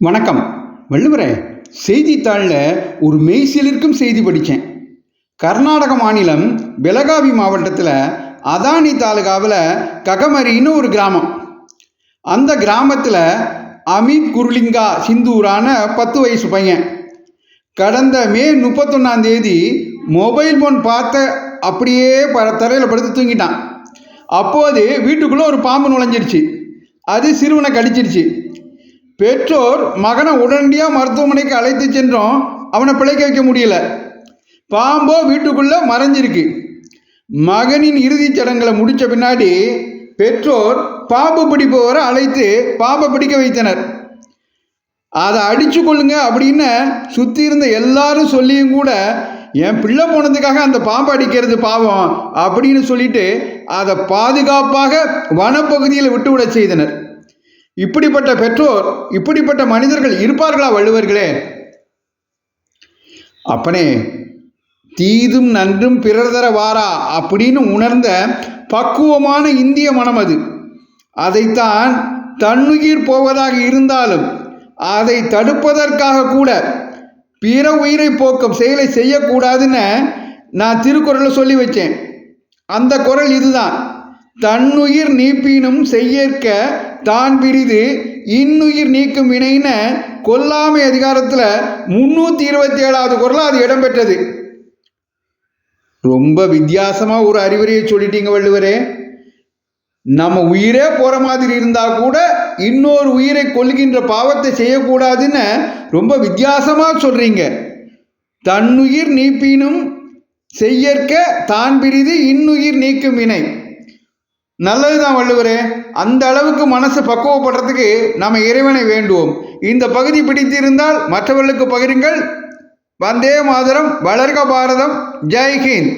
வணக்கம். வள்ளுவரே செய்தித்தாளில் ஒரு மெய்சிலிருக்கும் செய்தி படித்தேன் கர்நாடக மாநிலம் பெலகாவி மாவட்டத்தில் அதானி தாலுகாவில் ககமரின்னு ஒரு கிராமம். அந்த கிராமத்தில் அமித் குருலிங்கா சிந்தூரான பத்து வயசு பையன். கடந்த மே முப்பத்தொன்னாம் தேதி மொபைல் ஃபோன் பார்த்த அப்படியே ப தரையில் படுத்து தூங்கிட்டான். அப்போது வீட்டுக்குள்ளே ஒரு பாம்பு நுழைஞ்சிருச்சு. அது சிறுவனை கடிச்சிருச்சு. பெற்றோர் மகனை உடனடியாக மருத்துவமனைக்கு அழைத்து சென்றோம். அவனை பிழைக்க வைக்க முடியல. பாம்போ வீட்டுக்குள்ளே மறைஞ்சிருக்கு. மகனின் இறுதிச் சடங்களை முடித்த பின்னாடி பெற்றோர் பாம்பு பிடிப்பவரை அழைத்து பாம்பை பிடிக்க வைத்தனர். அதை அடிச்சு கொள்ளுங்க அப்படின்னு சுற்றி இருந்த எல்லாரும் சொல்லியும் கூட என் பிள்ளை போனதுக்காக அந்த பாம்பை அடிக்கிறது பாவம் அப்படின்னு சொல்லிட்டு அதை பாதுகாப்பாக வனப்பகுதியில் விட்டுவிட செய்தனர். இப்படிப்பட்ட பெற்றோர் இப்படிப்பட்ட மனிதர்கள் இருப்பார்களா வள்ளுவர்களே? அப்பனே தீதும் நன்றும் பிறர்தர வாரா அப்படின்னு உணர்ந்த பக்குவமான இந்திய மனம் அது. அதைத்தான் தன்னுயிர் போவதாக இருந்தாலும் அதை தடுப்பதற்காக கூட பிற உயிரை போக்கும் செயலை செய்யக்கூடாதுன்னு நான் திருக்குறளை சொல்லி வச்சேன். அந்த குறள் இதுதான். தன்னுயிர் நீப்பினும் செய்யற்க தான் பிரிது இன்னுயிர் நீக்கும் வினைன்னு கொல்லாமை அதிகாரத்தில் முன்னூற்றி இருபத்தி ஏழாவது குரலாக அது இடம்பெற்றது. ரொம்ப வித்தியாசமாக ஒரு அறிவுரையை சொல்லிட்டீங்க வள்ளுவரே. நம்ம உயிரே போகிற மாதிரி இருந்தால் கூட இன்னொரு உயிரை கொள்கின்ற பாவத்தை செய்யக்கூடாதுன்னு ரொம்ப வித்தியாசமாக சொல்கிறீங்க தன்னுயிர் நீப்பினும் செய்யற்க தான் பிரிது இன்னுயிர் நீக்கும் வினை. நல்லது தான் வள்ளுவரே. அந்த அளவுக்கு மனசு பக்குவப்படுறதுக்கு நம்ம இறைவனை வேண்டுவோம். இந்த பகுதி பிடித்திருந்தால் மற்றவர்களுக்கு பகிருங்கள். வந்தே மாதரம் வளர்க பாரதம் ஜெய்ஹிந்த்